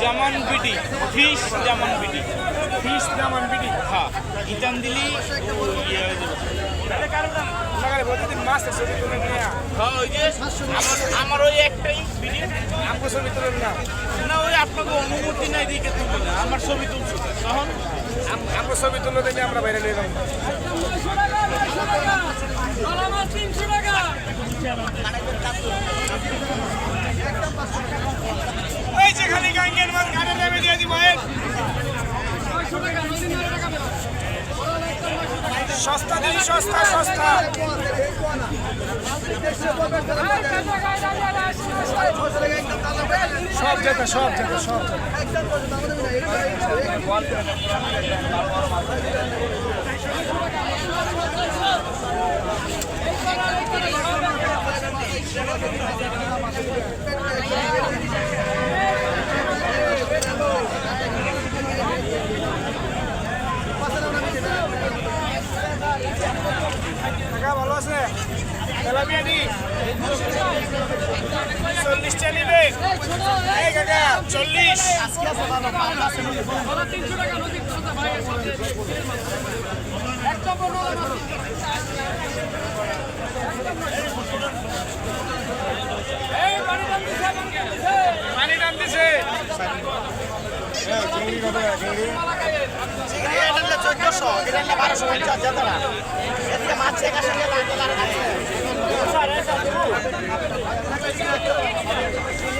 জামান বিটি ফিশ জামান বিটি ফিস জামান বিটি হ্যাঁ ইতান দিলি ইয়ে মাছ ছবি তুলে হ্যাঁ ওই যে আমার আমার ওই একটাই আমগো ছবি তুলেন না। না ওই আপনাকে অনুমতি নাই দিকে তুলবে না আমার ছবি তুলছো তখন আম- আমগো ছবি তুলে দিলে আমরা বাইরে নিয়ে যাব এই যে খালি গাঙ্গের মাছ ঘাটে নেমে দিয়ে দিব এই। সস্তা দিন সস্তা সস্তা। সব জায়গা সব জায়গা সব কাকা ভালো আছে? তেলাপিয়া দি চল্লিশটা নিবে। এই কাকা চল্লিশ। পানি টান দিছে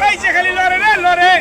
এই যে খালি লড়ে রে লড়ে।